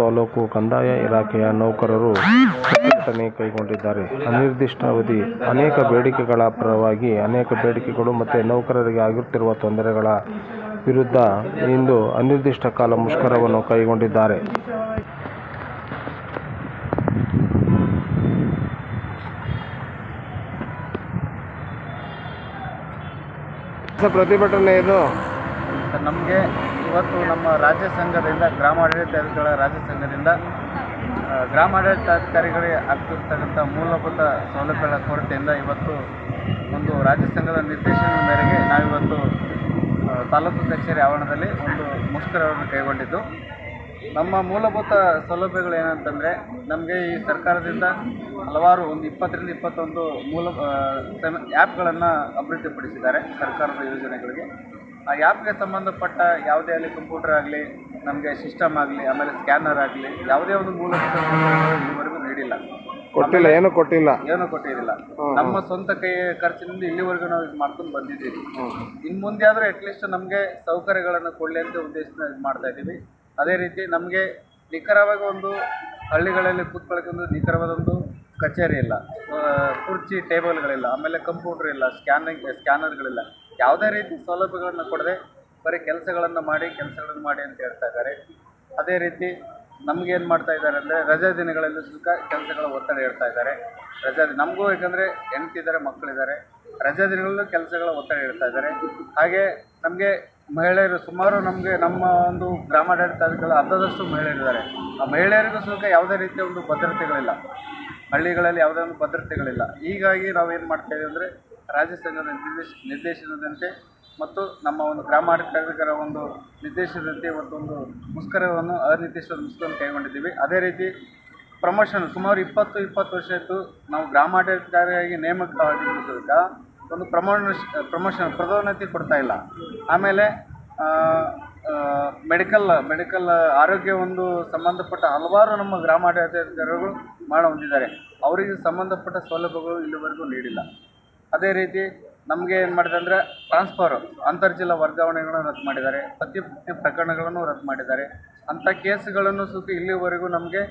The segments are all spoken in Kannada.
ತಾಲೂಕು ಕಂದಾಯ ಇಲಾಖೆಯ ನೌಕರರು ಪ್ರತಿಭಟನೆ ಕೈಗೊಂಡಿದ್ದಾರೆ. ಅನಿರ್ದಿಷ್ಟಾವಧಿ ಅನೇಕ ಬೇಡಿಕೆಗಳ ಪರವಾಗಿ ಅನೇಕ ಬೇಡಿಕೆಗಳು ಮತ್ತು ನೌಕರರಿಗೆ ಆಗುತ್ತಿರುವ ತೊಂದರೆಗಳ ವಿರುದ್ಧ ಇಂದು ಅನಿರ್ದಿಷ್ಟ ಕಾಲ ಮುಷ್ಕರವನ್ನು ಕೈಗೊಂಡಿದ್ದಾರೆ. ಪ್ರತಿಭಟನೆ ಇದು? ನಮಗೆ ಇವತ್ತು ನಮ್ಮ ರಾಜ್ಯ ಸಂಘದಿಂದ, ಗ್ರಾಮಾಡಳಿತಾಧಿಕಾರಿಗಳ ರಾಜ್ಯ ಸಂಘದಿಂದ ಗ್ರಾಮಾಡಳಿತ ಗ್ರಾಮಾಡಳಿತಾಧಿಕಾರಿಗಳಿಗೆ ಆಗ್ತಿರ್ತಕ್ಕಂಥ ಮೂಲಭೂತ ಸೌಲಭ್ಯಗಳ ಕೊರತೆಯಿಂದ ಇವತ್ತು ಒಂದು ರಾಜ್ಯ ಸಂಘದ ನಿರ್ದೇಶನದ ಮೇರೆಗೆ ನಾವಿವತ್ತು ತಾಲೂಕು ಕಚೇರಿ ಆವರಣದಲ್ಲಿ ಒಂದು ಮುಷ್ಕರವನ್ನು ಕೈಗೊಂಡಿದ್ದು. ನಮ್ಮ ಮೂಲಭೂತ ಸೌಲಭ್ಯಗಳು ಏನಂತಂದರೆ, ನಮಗೆ ಈ ಸರ್ಕಾರದಿಂದ ಹಲವಾರು ಒಂದು ಇಪ್ಪತ್ತರಿಂದ ಇಪ್ಪತ್ತೊಂದು ಮೂಲ ಆ್ಯಪ್ಗಳನ್ನು ಅಭಿವೃದ್ಧಿಪಡಿಸಿದ್ದಾರೆ ಸರ್ಕಾರದ ಯೋಜನೆಗಳಿಗೆ. ಆ ಆ್ಯಪ್ಗೆ ಸಂಬಂಧಪಟ್ಟ ಯಾವುದೇ ಆಗಲಿ ಕಂಪ್ಯೂಟರ್ ಆಗಲಿ ನಮಗೆ ಸಿಸ್ಟಮ್ ಆಗಲಿ ಆಮೇಲೆ ಸ್ಕ್ಯಾನರ್ ಆಗಲಿ ಯಾವುದೇ ಒಂದು ಮೂಲ ಇಲ್ಲಿವರೆಗೂ ನೀಡಿಲ್ಲ. ಕೊಟ್ಟಿಲ್ಲ ಏನು ಕೊಟ್ಟಿಲ್ಲ. ಏನೂ ಕೊಟ್ಟಿರಲಿಲ್ಲ. ನಮ್ಮ ಸ್ವಂತ ಕೈ ಖರ್ಚಿನಿಂದ ಇಲ್ಲಿವರೆಗೂ ನಾವು ಇದು ಮಾಡ್ಕೊಂಡು ಬಂದಿದ್ದೀವಿ. ಇನ್ನು ಮುಂದೆ ಆದರೆ ಅಟ್ಲೀಸ್ಟ್ ನಮಗೆ ಸೌಕರ್ಯಗಳನ್ನು ಕೊಡಲಿ ಅಂತ ಉದ್ದೇಶದಿಂದ ಇದು ಮಾಡ್ತಾ ಇದ್ದೀವಿ. ಅದೇ ರೀತಿ ನಮಗೆ ನಿಖರವಾಗಿ ಒಂದು ಹಳ್ಳಿಗಳಲ್ಲಿ ಕೂತ್ಕೊಳ್ಳೋಕೆ ಒಂದು ನಿಖರವಾದ ಒಂದು ಕಚೇರಿ ಇಲ್ಲ. ಕುರ್ಚಿ ಟೇಬಲ್ಗಳಿಲ್ಲ ಆಮೇಲೆ ಕಂಪ್ಯೂಟರ್ ಇಲ್ಲ ಸ್ಕ್ಯಾನಿಂಗ್ ಸ್ಕ್ಯಾನರ್ಗಳಿಲ್ಲ ಯಾವುದೇ ರೀತಿ ಸೌಲಭ್ಯಗಳನ್ನು ಕೊಡದೆ ಬರೀ ಕೆಲಸಗಳನ್ನು ಮಾಡಿ ಕೆಲಸಗಳನ್ನು ಮಾಡಿ ಅಂತ ಹೇಳ್ತಾ ಇದ್ದಾರೆ. ಅದೇ ರೀತಿ ನಮಗೇನು ಮಾಡ್ತಾ ಇದ್ದಾರೆ ಅಂದರೆ ರಜಾ ದಿನಗಳಲ್ಲಿ ಸುಖ, ಕೆಲಸಗಳ ಒತ್ತಡ ಹೇಳ್ತಾ ಇದ್ದಾರೆ. ರಜಾ ನಮಗೂ ಯಾಕಂದರೆ ಹೆಂಡ್ತಿದ್ದಾರೆ ಮಕ್ಕಳಿದ್ದಾರೆ. ರಜಾ ದಿನಗಳಲ್ಲೂ ಕೆಲಸಗಳ ಒತ್ತಡ ಹೇಳ್ತಾ ಇದ್ದಾರೆ. ಹಾಗೆ ನಮಗೆ ಮಹಿಳೆಯರು ಸುಮಾರು ನಮಗೆ ನಮ್ಮ ಒಂದು ಗ್ರಾಮಾಡಳಿತ ಅಧಿಕಾರ ಅರ್ಧದಷ್ಟು ಮಹಿಳೆಯರಿದ್ದಾರೆ ಆ ಮಹಿಳೆಯರಿಗೂ ಸುಖ ಯಾವುದೇ ರೀತಿಯ ಒಂದು ಭದ್ರತೆಗಳಿಲ್ಲ. ಹಳ್ಳಿಗಳಲ್ಲಿ ಯಾವುದೇ ಒಂದು ಭದ್ರತೆಗಳಿಲ್ಲ. ಹೀಗಾಗಿ ನಾವೇನು ಮಾಡ್ತಾ ಇದ್ದೀವಿ ಅಂದರೆ ರಾಜ್ಯ ಸರ್ಕಾರದ ನಿರ್ದೇಶ, ನಿರ್ದೇಶನದಂತೆ ಮತ್ತು ನಮ್ಮ ಒಂದು ಗ್ರಾಮಾಡಳಿತಾಧಿಕಾರ ಒಂದು ನಿರ್ದೇಶನದಂತೆ ಇವತ್ತೊಂದು ಮುಷ್ಕರವನ್ನು ಅನಿರ್ದಿಷ್ಟ ಮುಷ್ಕರವನ್ನು ಕೈಗೊಂಡಿದ್ದೀವಿ. ಅದೇ ರೀತಿ ಪ್ರಮೋಷನ್ ಸುಮಾರು ಇಪ್ಪತ್ತು ಇಪ್ಪತ್ತು ವರ್ಷ ಇತ್ತು ನಾವು ಗ್ರಾಮಾಡಳಿತಾಧಿಕಾರಿಯಾಗಿ ನೇಮಕವಾಗಿದ್ದು ಒಂದು ಪ್ರಮೋಷನ್ ಪ್ರಮೋಷನ್ ಪದೋನ್ನತಿ ಕೊಡ್ತಾ ಇಲ್ಲ. ಆಮೇಲೆ ಮೆಡಿಕಲ್ ಮೆಡಿಕಲ್ ಆರೋಗ್ಯ ಒಂದು ಸಂಬಂಧಪಟ್ಟ ಹಲವಾರು ನಮ್ಮ ಗ್ರಾಮಾಡಳಿತಾಧಿಕಾರಿಗಳು ಮಾಡ ಹೊಂದಿದ್ದಾರೆ. ಅವರಿಗೆ ಸಂಬಂಧಪಟ್ಟ ಸೌಲಭ್ಯಗಳು ಇಲ್ಲಿವರೆಗೂ ನೀಡಿಲ್ಲ. ಅದೇ ರೀತಿ ನಮಗೆ ಏನು ಮಾಡಿದೆ ಅಂದರೆ ಟ್ರಾನ್ಸ್ಫರ್ ಅಂತರ್ಜಿಲ್ಲಾ ವರ್ಗಾವಣೆಗಳನ್ನು ರದ್ದು ಮಾಡಿದ್ದಾರೆ. ಪ್ರತಿ ಪ್ರಕರಣಗಳನ್ನು ರದ್ದು ಮಾಡಿದ್ದಾರೆ. ಅಂಥ ಕೇಸ್ಗಳನ್ನು ಸುತ್ತ ಇಲ್ಲಿವರೆಗೂ ನಮಗೆ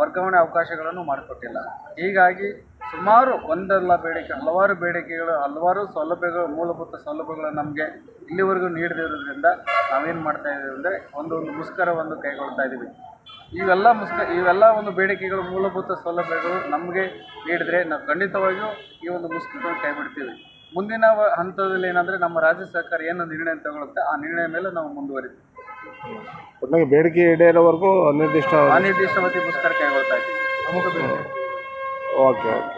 ವರ್ಗಾವಣೆ ಅವಕಾಶಗಳನ್ನು ಮಾಡಿಕೊಟ್ಟಿಲ್ಲ. ಹೀಗಾಗಿ ಸುಮಾರು ಒಂದಲ್ಲ ಬೇಡಿಕೆ ಹಲವಾರು ಬೇಡಿಕೆಗಳು ಹಲವಾರು ಸೌಲಭ್ಯಗಳು ಮೂಲಭೂತ ಸೌಲಭ್ಯಗಳು ನಮಗೆ ಇಲ್ಲಿವರೆಗೂ ನೀಡದಿರೋದ್ರಿಂದ ನಾವೇನು ಮಾಡ್ತಾ ಇದ್ದೀವಿ ಅಂದರೆ ಒಂದೊಂದು ಒಂದು ಮುಷ್ಕರವನ್ನು ಕೈಗೊಳ್ತಾ ಇದ್ದೀವಿ ಇವೆಲ್ಲ ಮುಸ್ಕ ಇವೆಲ್ಲ ಒಂದು ಬೇಡಿಕೆಗಳು ಮೂಲಭೂತ ಸೌಲಭ್ಯಗಳು ನಮಗೆ ನೀಡಿದರೆ ನಾವು ಖಂಡಿತವಾಗಿಯೂ ಈ ಒಂದು ಮುಷ್ಕರವನ್ನು ಕೈ ಬಿಡ್ತೀವಿ ಮುಂದಿನ ಹಂತದಲ್ಲಿ ಏನಂದರೆ ನಮ್ಮ ರಾಜ್ಯ ಸರ್ಕಾರ ಏನು ನಿರ್ಣಯ ತಗೊಳುತ್ತೆ ಆ ನಿರ್ಣಯ ಮೇಲೆ ನಾವು ಮುಂದುವರಿತೀವಿ. ಒಟ್ಟಾಗಿ ಬೇಡಿಕೆ ಈಡೇರೋವರೆಗೂ ಅನಿರ್ದಿಷ್ಟ ಅನಿರ್ದಿಷ್ಟಾವಧಿ ಮುಷ್ಕರ ಕೈಗೊಳ್ತಾ ಇದ್ದೀವಿ ಬೇಡಿಕೆ ಓಕೆ ಓಕೆ.